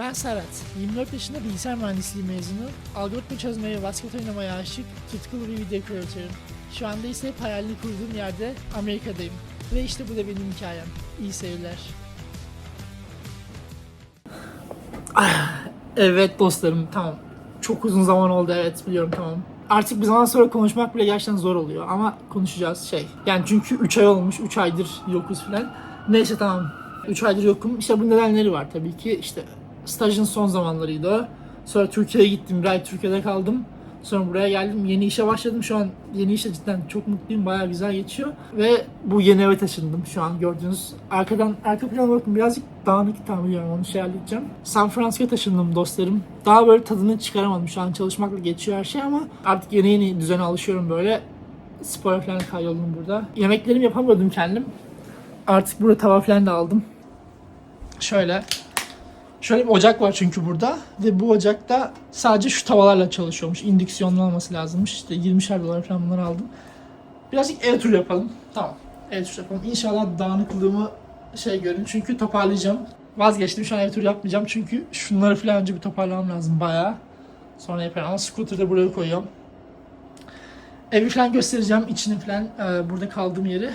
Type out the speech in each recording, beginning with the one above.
Ben Serhat. 24 yaşında bilgisayar mühendisliği mezunu. Algoritma çözmeye basket oynamaya aşık, tutkulu bir video kreatörüm. Şu anda ise hep hayalini kurduğum yerde Amerika'dayım. Ve işte bu da benim hikayem. İyi seyirler. Ah, Evet dostlarım tamam. Çok uzun zaman oldu evet biliyorum tamam. Artık bir zaman sonra konuşmak bile gerçekten zor oluyor ama konuşacağız şey. Yani çünkü 3 ay olmuş, 3 aydır yokuz falan. Neyse tamam. 3 aydır yokum. İşte bu nedenleri var tabii ki. İşte stajın son zamanlarıydı. Sonra Türkiye'ye gittim. Bir ay Türkiye'de kaldım. Sonra buraya geldim. Yeni işe başladım. Şu an yeni işe cidden çok mutluyum. Bayağı güzel geçiyor. Ve bu yeni eve taşındım şu an gördüğünüz. Arkadan, arka plana bakın birazcık dağınık tam biliyorum onu şey halledeceğim. San Francisco'ya taşındım dostlarım. Daha böyle tadını çıkaramadım. Şu an çalışmakla geçiyor her şey ama artık yeni yeni düzene alışıyorum böyle. Spora falan kaydoldum burada. Yemeklerimi yapamıyordum kendim. Artık burada tava falan da aldım. Şöyle Şöyle bir ocak var çünkü burada ve bu ocakta sadece şu tavalarla çalışıyormuş. İndüksiyonlu olması lazımmış. İşte 20'şer dolar falan bunları aldım. Birazcık ev turu yapalım. Tamam. Ev turu yapalım. İnşallah dağınıklığımı şey görün. Çünkü toparlayacağım. Vazgeçtim şu an ev turu yapmayacağım. Çünkü şunları falan önce bir toparlamam lazım bayağı. Sonra yaparım. Ama scooter'ı buraya koyuyorum. Evi falan göstereceğim. içini falan e, burada kaldığım yeri.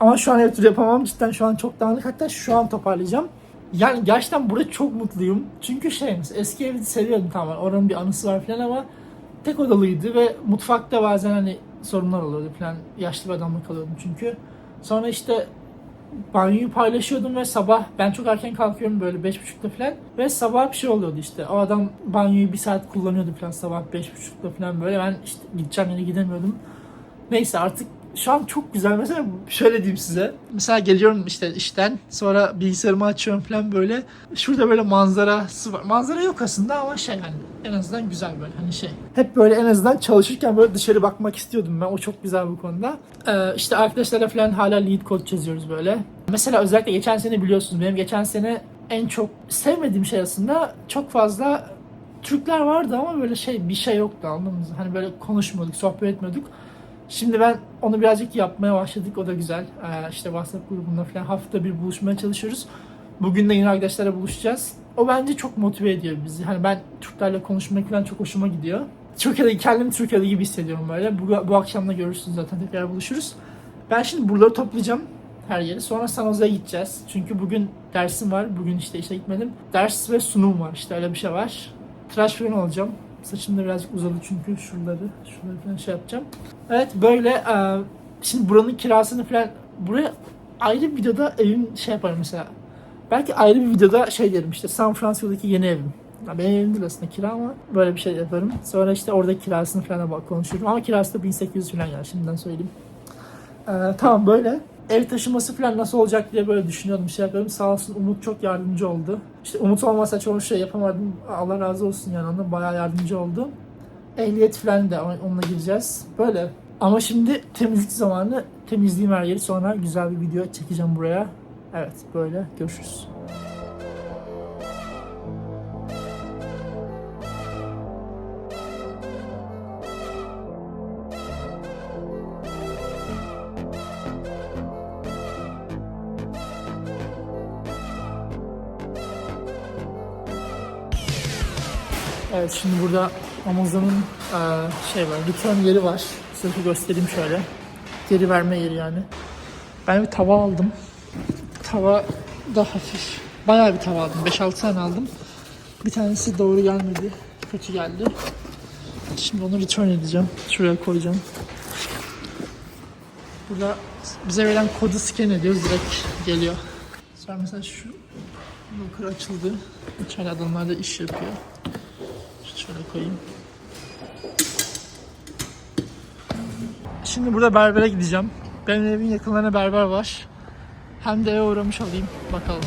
Ama şu an ev turu yapamam. Cidden şu an çok dağınık. Hatta şu an toparlayacağım. Yani gerçekten burada çok mutluyum. Çünkü şey eski evi seviyordum tamam. Oranın bir anısı var falan ama tek odalıydı ve mutfakta bazen hani sorunlar oluyordu falan. Yaşlı bir adamla kalıyordum çünkü. Sonra işte banyoyu paylaşıyordum ve sabah ben çok erken kalkıyorum böyle beş buçukta falan ve sabah bir şey oluyordu işte o adam banyoyu bir saat kullanıyordu falan sabah beş buçukta falan böyle ben işte gideceğim yere gidemiyordum neyse artık şu an çok güzel. Mesela şöyle diyeyim size. Mesela geliyorum işte işten sonra bilgisayarımı açıyorum falan böyle. Şurada böyle manzarası var. Manzara yok aslında ama şey hani en azından güzel böyle hani şey. Hep böyle en azından çalışırken böyle dışarı bakmak istiyordum ben. O çok güzel bu konuda. Ee, işte arkadaşlarla falan hala lead code çiziyoruz böyle. Mesela özellikle geçen sene biliyorsunuz benim geçen sene en çok sevmediğim şey aslında çok fazla Türkler vardı ama böyle şey bir şey yoktu anladınız? Hani böyle konuşmuyorduk, sohbet etmiyorduk. Şimdi ben onu birazcık yapmaya başladık. O da güzel. Ee, işte WhatsApp grubunda falan hafta bir buluşmaya çalışıyoruz. Bugün de yine arkadaşlarla buluşacağız. O bence çok motive ediyor bizi. Hani ben Türklerle konuşmak falan çok hoşuma gidiyor. Türkiye'de kendimi Türkiye'de gibi hissediyorum böyle. Bu, bu akşam da görürsünüz zaten tekrar buluşuruz. Ben şimdi buraları toplayacağım her yeri. Sonra San Jose'ye gideceğiz. Çünkü bugün dersim var. Bugün işte işe gitmedim. Ders ve sunum var. İşte öyle bir şey var. Tıraş falan olacağım. Saçım da birazcık uzadı çünkü şuraları, şuraları falan şey yapacağım. Evet böyle e, şimdi buranın kirasını falan buraya ayrı bir videoda evim şey yaparım mesela. Belki ayrı bir videoda şey derim işte San Francisco'daki yeni evim. Ya benim evim aslında kira ama böyle bir şey yaparım. Sonra işte orada kirasını falan bak konuşurum. Ama kirası da 1800 falan yani şimdiden söyleyeyim. Ee, tamam böyle. Ev taşıması falan nasıl olacak diye böyle düşünüyordum, şey yapıyordum. Sağ olsun Umut çok yardımcı oldu. İşte Umut olmasa çoğu şey yapamadım. Allah razı olsun yani ona bayağı yardımcı oldu. Ehliyet falan da on- onunla gireceğiz. Böyle. Ama şimdi temizlik zamanı temizleyeyim her yeri sonra güzel bir video çekeceğim buraya. Evet böyle görüşürüz. Şimdi burada Amazon'un eee, şey var, return yeri var. Size göstereyim şöyle. Geri verme yeri yani. Ben bir tava aldım. Tava da hafif. Bayağı bir tava aldım. 5-6 tane aldım. Bir tanesi doğru gelmedi. Kötü geldi. Şimdi onu return edeceğim. Şuraya koyacağım. Burada bize verilen kodu scan ediyoruz. Direkt geliyor. Sonra mesela şu locker açıldı. İçeride adamlar da iş yapıyor. Koyayım. Şimdi burada berbere gideceğim. Benim evin yakınlarına berber var. Hem de uğramış olayım. Bakalım.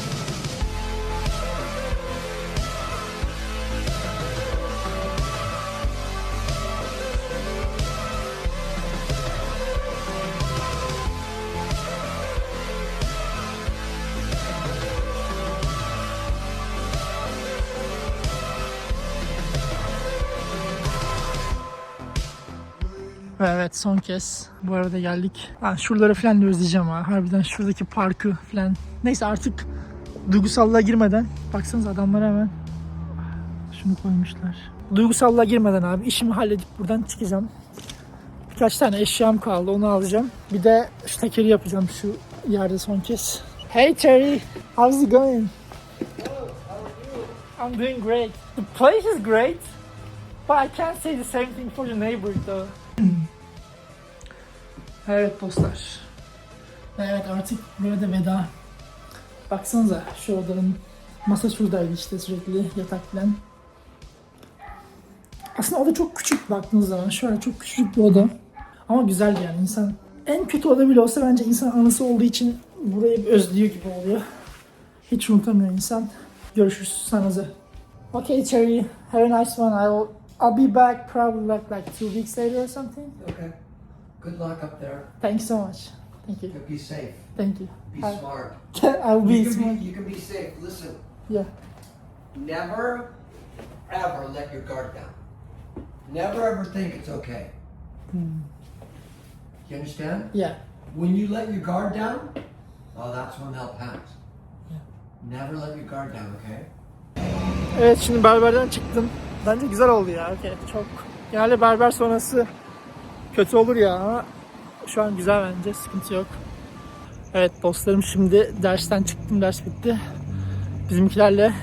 Evet son kez bu arada geldik. Ha, şuraları falan da özleyeceğim ha. Harbiden şuradaki parkı falan. Neyse artık duygusallığa girmeden baksanız adamlar hemen Şunu koymuşlar. Duygusallığa girmeden abi işimi halledip buradan çıkacağım. Birkaç tane eşyam kaldı onu alacağım. Bir de şu tekeri yapacağım şu yerde son kez. Hey Terry, how's it going? I'm doing great. The place is great, but I can't say the same thing for the neighborhood though. Evet dostlar. Evet artık buraya da veda. Baksanıza şu odanın masa şuradaydı işte sürekli yatak falan. Aslında oda çok küçük baktığınız zaman. Şöyle çok küçük bir oda. Ama güzel yani insan. En kötü oda bile olsa bence insan anısı olduğu için burayı özlüyor gibi oluyor. Hiç unutamıyor insan. Görüşürüz sanıza. Okay Cherry, have a nice one. I'll, I'll be back probably like, like two weeks later or something. Okay. Good luck up there. Thanks so much. Thank you. Be safe. Thank you. Be Hi. smart. I'll be you, can smart. be, you can be safe. Listen, Yeah. never ever let your guard down. Never ever think it's okay. You understand? Yeah. When you let your guard down, oh, that's when they'll pass. Never let your guard down, okay? Evet şimdi berberden çıktım. Bence güzel oldu ya. Okay, çok. Genelde berber sonrası kötü olur ya ama şu an güzel bence. Sıkıntı yok. Evet dostlarım şimdi dersten çıktım. Ders bitti. Bizimkilerle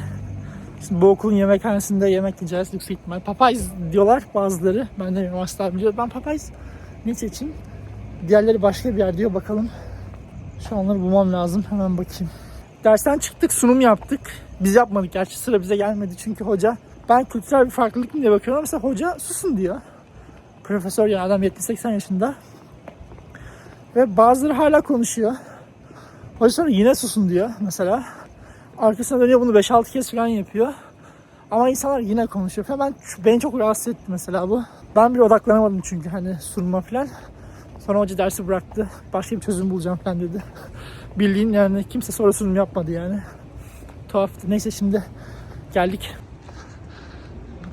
şimdi bu okulun yemekhanesinde yemek yiyeceğiz yüksek ihtimal. Papayz diyorlar bazıları. Ben de asla bilmiyorum. Ben papayz ne seçeyim? Diğerleri başka bir yer diyor. Bakalım. Şu anları bulmam lazım. Hemen bakayım. Dersten çıktık, sunum yaptık. Biz yapmadık gerçi sıra bize gelmedi çünkü hoca ben kültürel bir farklılık mı diye bakıyorum mesela hoca susun diyor. Profesör yani adam 70-80 yaşında. Ve bazıları hala konuşuyor. Hoca sonra yine susun diyor mesela. Arkasına dönüyor bunu 5-6 kez falan yapıyor. Ama insanlar yine konuşuyor. Falan. Ben, beni çok rahatsız etti mesela bu. Ben bir odaklanamadım çünkü hani sunuma falan. Sonra hoca dersi bıraktı. Başka bir çözüm bulacağım falan dedi. Bildiğin yani kimse sonra sunum yapmadı yani. Tuhaftı. Neyse şimdi geldik.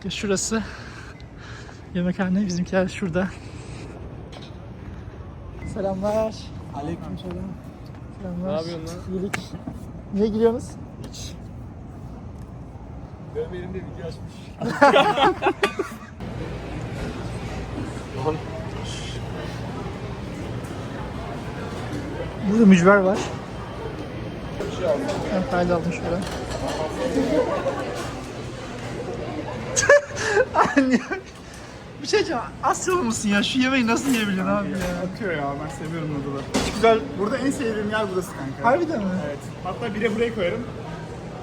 Şurası. Yemekhane bizimkiler şurada. Selamlar. Aleyküm selam. Selamlar. Ne yapıyorsun lan? İyilik. Niye gülüyorsunuz? Hiç. Benim elimde video açmış. Burada mücver var. şey. Ben kaydı aldım şöyle. Anne. Bir şey diyeceğim. Asyalı mısın ya? Şu yemeği nasıl yiyebiliyorsun abi ya? Akıyor ya ben seviyorum noodle'ı. Güzel. Burada en sevdiğim yer burası kanka. Harbiden mi? Evet. Hatta bire buraya koyarım.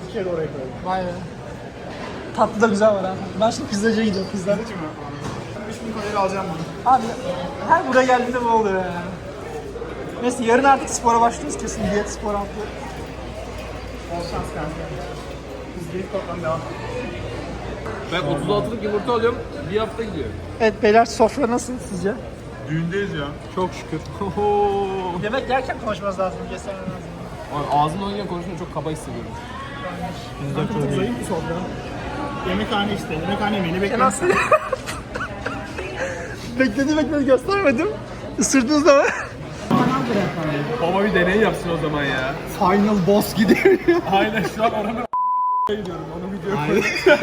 Bir kere de oraya koyarım. Vay be. Tatlı da güzel var ha. Ben şimdi pizzacıya gidiyorum pizza. Sadece mi? 3000 kalori alacağım bunu. Abi her buraya geldiğinde bu oluyor yani. Neyse yarın artık spora başlıyoruz kesin diyet spor altı. Bol şans kanka. Biz geyik toplam devam. Ben 36'lık yumurta alıyorum. Bir hafta gidiyor. Evet beyler sofra nasıl sizce? Düğündeyiz ya. Çok şükür. Yemek yerken konuşmamız lazım, göstermem lazım. Ağzımla oynayınca konuşunca çok kaba hissediyorum. Bizde çok zayıf bir sofra. Yemekhane işte. Yemekhane yemeğini bekliyorum. az bekledi bekledi göstermedim. Isırdınız ama. Baba bir deney yapsın o zaman ya. Final boss gidiyor. Aynen şu an oranın gidiyorum. Onu video koy.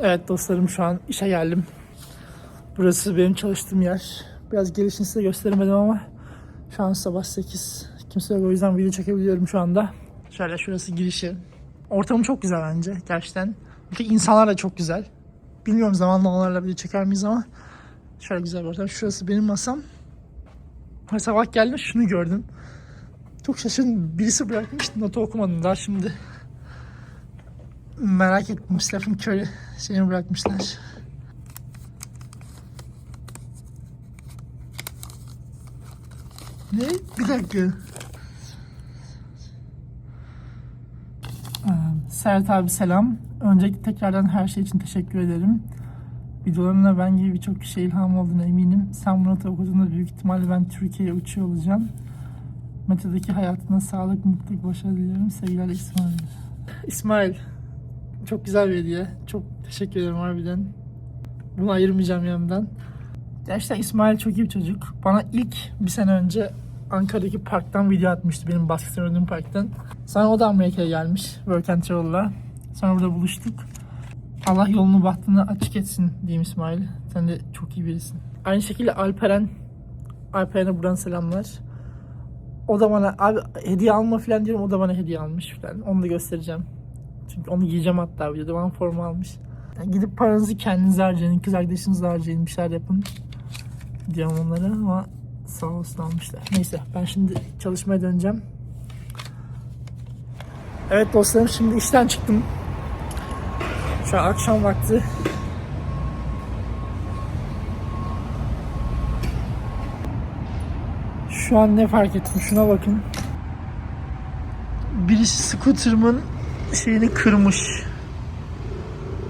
Evet dostlarım şu an işe geldim. Burası benim çalıştığım yer. Biraz gelişini size gösteremedim ama şu an sabah 8. Kimse yok o yüzden video çekebiliyorum şu anda. Şöyle şurası girişi. Ortamı çok güzel bence gerçekten. Bir de insanlar da çok güzel. Bilmiyorum zamanla onlarla video çeker miyiz ama şöyle güzel bir ortam. Şurası benim masam. Sabah geldim şunu gördüm. Çok şaşırdım. Birisi bırakmış notu okumadım daha şimdi. Merak ettim. Stephen Curry şeyini bırakmışlar. Ne? Bir dakika. Ee, Serhat abi selam. Öncelikle tekrardan her şey için teşekkür ederim. Videolarımla ben gibi birçok kişiye ilham olduğuna eminim. Sen bunu okuduğunda büyük ihtimalle ben Türkiye'ye uçuyor olacağım. Mete'deki hayatına sağlık, mutluluk, başarı diliyorum. Sevgiler İsmail. İsmail, çok güzel bir hediye. Çok teşekkür ederim harbiden. Bunu ayırmayacağım yanımdan. Gerçekten İsmail çok iyi bir çocuk. Bana ilk bir sene önce Ankara'daki parktan video atmıştı benim basket oynadığım parktan. Sonra o da Amerika'ya gelmiş Work and Travel'la. Sonra burada buluştuk. Allah yolunu bahtını açık etsin diyeyim İsmail. Sen de çok iyi birisin. Aynı şekilde Alperen. Alperen'e buradan selamlar. O da bana abi hediye alma falan diyorum. O da bana hediye almış falan. Onu da göstereceğim. Çünkü onu giyeceğim hatta videoda bana forma almış. Yani gidip paranızı kendinize harcayın. Kız arkadaşınızla harcayın. Bir şeyler yapın. Diyorum onlara ama sağ olsun almışlar. Neyse ben şimdi çalışmaya döneceğim. Evet dostlarım şimdi işten çıktım. Şu akşam vakti. Şu an ne fark ettim şuna bakın. Birisi scooter'ımın şeyini kırmış.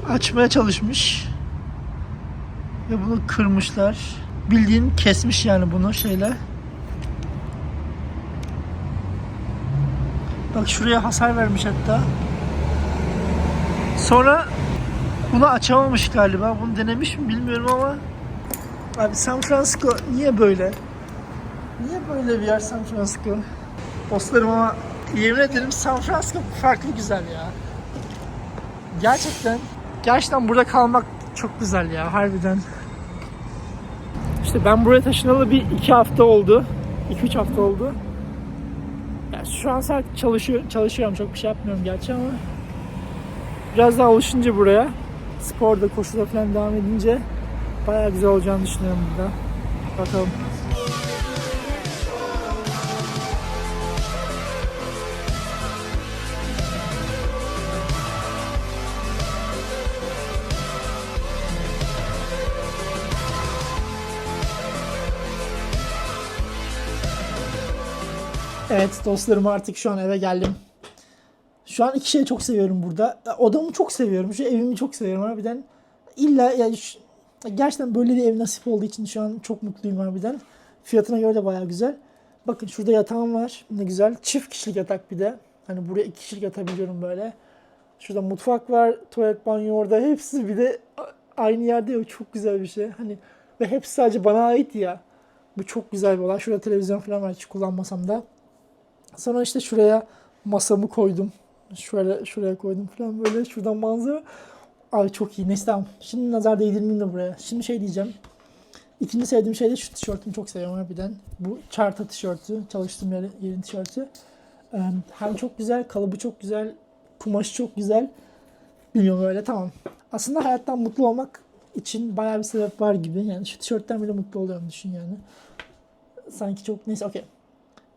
Açmaya çalışmış. Ve bunu kırmışlar. Bildiğin kesmiş yani bunu şeyle. Bak şuraya hasar vermiş hatta. Sonra bunu açamamış galiba. Bunu denemiş mi bilmiyorum ama Abi San Francisco niye böyle? Niye böyle bir yer San Francisco? Dostlarım ama yemin ederim San Francisco farklı güzel ya. Gerçekten gerçekten burada kalmak çok güzel ya harbiden. İşte ben buraya taşınalı bir iki hafta oldu. 2-3 hafta oldu. Yani şu an sadece çalışıyor, çalışıyorum çok bir şey yapmıyorum gerçi ama biraz daha alışınca buraya sporda koşuda falan devam edince bayağı güzel olacağını düşünüyorum burada. Bakalım. Evet dostlarım artık şu an eve geldim. Şu an iki şeyi çok seviyorum burada. Odamı çok seviyorum. Şu evimi çok seviyorum harbiden. İlla yani şu- gerçekten böyle bir ev nasip olduğu için şu an çok mutluyum harbiden. Fiyatına göre de bayağı güzel. Bakın şurada yatağım var. Ne güzel. Çift kişilik yatak bir de. Hani buraya iki kişilik yatabiliyorum böyle. Şurada mutfak var. Tuvalet, banyo orada. Hepsi bir de aynı yerde ya. Çok güzel bir şey. Hani ve hepsi sadece bana ait ya. Bu çok güzel bir olay. Şurada televizyon falan var hiç kullanmasam da. Sonra işte şuraya masamı koydum. Şöyle şuraya koydum falan böyle. Şuradan manzara. Abi çok iyi. Neyse tamam. Şimdi nazar değdirmeyeyim de buraya. Şimdi şey diyeceğim. İkinci sevdiğim şey de şu tişörtümü çok seviyorum harbiden. Bu çarta tişörtü. Çalıştığım yerin, yerin tişörtü. Hem çok güzel, kalıbı çok güzel, kumaşı çok güzel. Bilmiyorum öyle tamam. Aslında hayattan mutlu olmak için bayağı bir sebep var gibi. Yani şu tişörtten bile mutlu oluyorum düşün yani. Sanki çok neyse okey.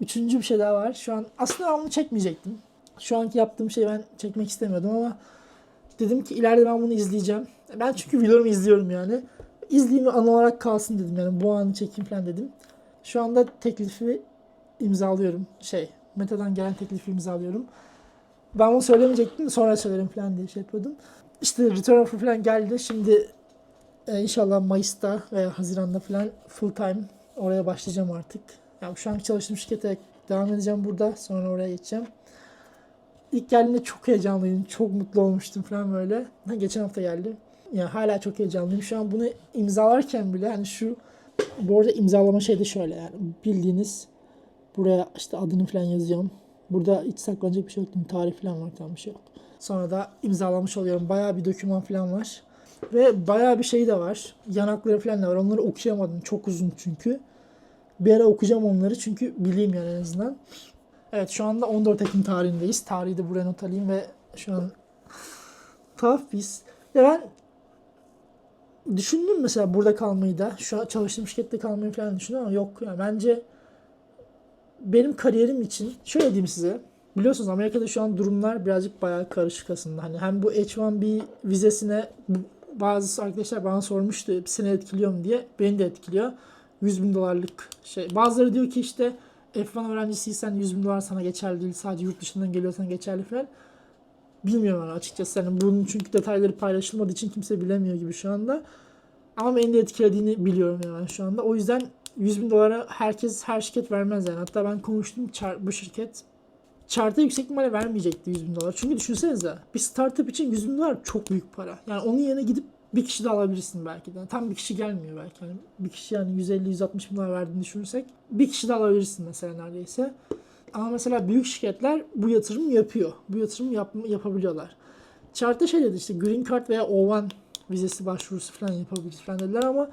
Üçüncü bir şey daha var. Şu an aslında ben bunu çekmeyecektim. Şu anki yaptığım şeyi ben çekmek istemiyordum ama dedim ki ileride ben bunu izleyeceğim. Ben çünkü videolarımı izliyorum yani. İzleyeyim ve anı olarak kalsın dedim yani bu anı çekeyim falan dedim. Şu anda teklifi imzalıyorum. Şey, Meta'dan gelen teklifi imzalıyorum. Ben bunu söylemeyecektim sonra söylerim falan diye şey yapıyordum. İşte return offer falan geldi. Şimdi e, inşallah Mayıs'ta veya Haziran'da falan full time oraya başlayacağım artık. Yani şu an çalıştığım şirkete devam edeceğim burada. Sonra oraya geçeceğim. İlk geldiğimde çok heyecanlıydım. Çok mutlu olmuştum falan böyle. Geçen hafta geldi. Yani hala çok heyecanlıyım. Şu an bunu imzalarken bile hani şu bu arada imzalama şey de şöyle yani bildiğiniz buraya işte adını falan yazıyorum. Burada hiç saklanacak bir şey yok. Tarih falan var tamam bir şey yok. Sonra da imzalamış oluyorum. Bayağı bir doküman falan var. Ve bayağı bir şey de var. Yanakları falan da var. Onları okuyamadım. Çok uzun çünkü. Bir ara okuyacağım onları çünkü bileyim yani en azından. Evet şu anda 14 Ekim tarihindeyiz. Tarihi de buraya not alayım ve şu an tuhaf biz. Ya ben düşündüm mesela burada kalmayı da. Şu an çalıştığım şirkette kalmayı falan düşündüm ama yok yani bence benim kariyerim için şöyle diyeyim size. Biliyorsunuz Amerika'da şu an durumlar birazcık bayağı karışık aslında. Hani hem bu H1B vizesine bazı arkadaşlar bana sormuştu seni etkiliyor mu diye. Beni de etkiliyor. 100 bin dolarlık şey. Bazıları diyor ki işte F1 öğrencisiysen 100 bin dolar sana geçerli değil. Sadece yurt dışından geliyorsan geçerli falan. Bilmiyorum açıkçası. Yani bunun çünkü detayları paylaşılmadığı için kimse bilemiyor gibi şu anda. Ama beni de etkilediğini biliyorum yani şu anda. O yüzden 100 bin dolara herkes her şirket vermez yani. Hatta ben konuştum bu şirket Chart'a yüksek ihtimalle vermeyecekti 100 bin dolar. Çünkü düşünsenize bir startup için 100 bin dolar çok büyük para. Yani onun yerine gidip bir kişi de alabilirsin belki de. Tam bir kişi gelmiyor belki. Yani bir kişi yani 150-160 bin dolar verdiğini düşünürsek bir kişi de alabilirsin mesela neredeyse. Ama mesela büyük şirketler bu yatırım yapıyor. Bu yatırım yap, yapabiliyorlar. Chart'ta şey dedi işte Green Card veya O1 vizesi başvurusu falan yapabiliriz falan dediler ama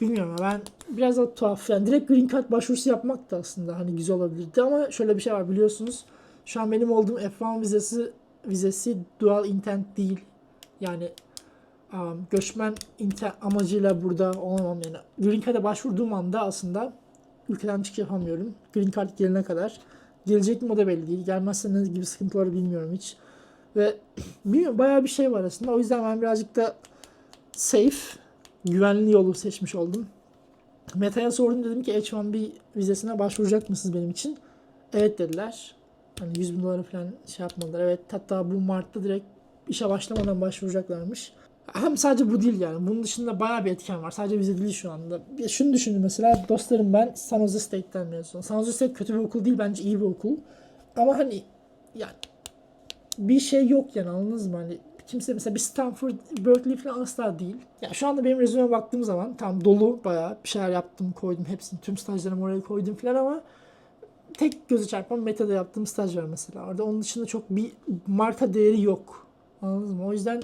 bilmiyorum ya ben biraz da tuhaf. Yani direkt Green Card başvurusu yapmak da aslında hani güzel olabilirdi ama şöyle bir şey var biliyorsunuz. Şu an benim olduğum F1 vizesi vizesi dual intent değil. Yani um, göçmen intent amacıyla burada olamam yani. Green Card'a başvurduğum anda aslında ülkeden çıkış yapamıyorum. Green Card gelene kadar. Gelecek mi o da belli değil. Gelmezse ne gibi sıkıntıları bilmiyorum hiç. Ve bilmiyorum bayağı bir şey var aslında. O yüzden ben birazcık da safe, güvenli yolu seçmiş oldum. Meta'ya sordum dedim ki H1B vizesine başvuracak mısınız benim için? Evet dediler. Hani 100 bin dolara falan şey yapmadılar. Evet hatta bu Mart'ta direkt işe başlamadan başvuracaklarmış. Hem sadece bu değil yani. Bunun dışında bayağı bir etken var. Sadece vize değil şu anda. Ya şunu düşünün mesela dostlarım ben San Jose State'ten mezunum. San Jose State kötü bir okul değil bence iyi bir okul. Ama hani yani bir şey yok yani anladınız mı? Hani kimse mesela bir Stanford, Berkeley falan asla değil. Ya şu anda benim rezümeme baktığım zaman tam dolu bayağı bir şeyler yaptım, koydum hepsini. Tüm stajlarımı oraya koydum falan ama tek göze çarpan Meta'da yaptığım staj var mesela. Orada onun dışında çok bir marka değeri yok. Anladınız mı? O yüzden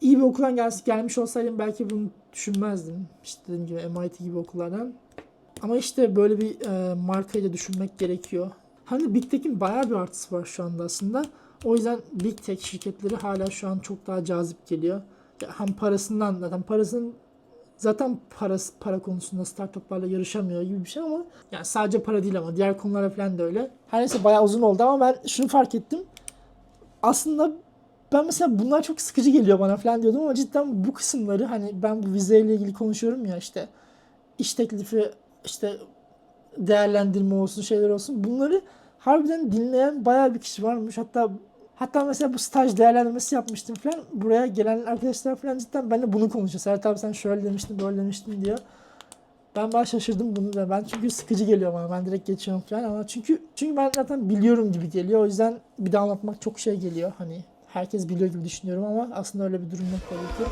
iyi bir okuldan gel gelmiş olsaydım belki bunu düşünmezdim. İşte dediğim gibi MIT gibi okullardan. Ama işte böyle bir e, markayla düşünmek gerekiyor. Hani Big Tech'in bayağı bir artısı var şu anda aslında. O yüzden Big Tech şirketleri hala şu an çok daha cazip geliyor. Ya hem parasından zaten parasının zaten parası para konusunda startuplarla yarışamıyor gibi bir şey ama yani sadece para değil ama diğer konulara falan da öyle. Her neyse bayağı uzun oldu ama ben şunu fark ettim. Aslında ben mesela bunlar çok sıkıcı geliyor bana falan diyordum ama cidden bu kısımları hani ben bu vizeyle ilgili konuşuyorum ya işte iş teklifi işte değerlendirme olsun şeyler olsun bunları harbiden dinleyen bayağı bir kişi varmış. Hatta hatta mesela bu staj değerlendirmesi yapmıştım falan. Buraya gelen arkadaşlar falan cidden benimle bunu konuşuyor. Serhat abi sen şöyle demiştin böyle demiştin diyor. Ben bayağı şaşırdım bunu da. Ben çünkü sıkıcı geliyor bana. Ben direkt geçiyorum falan ama çünkü çünkü ben zaten biliyorum gibi geliyor. O yüzden bir daha anlatmak çok şey geliyor. Hani herkes biliyor gibi düşünüyorum ama aslında öyle bir durum yok tabii ki.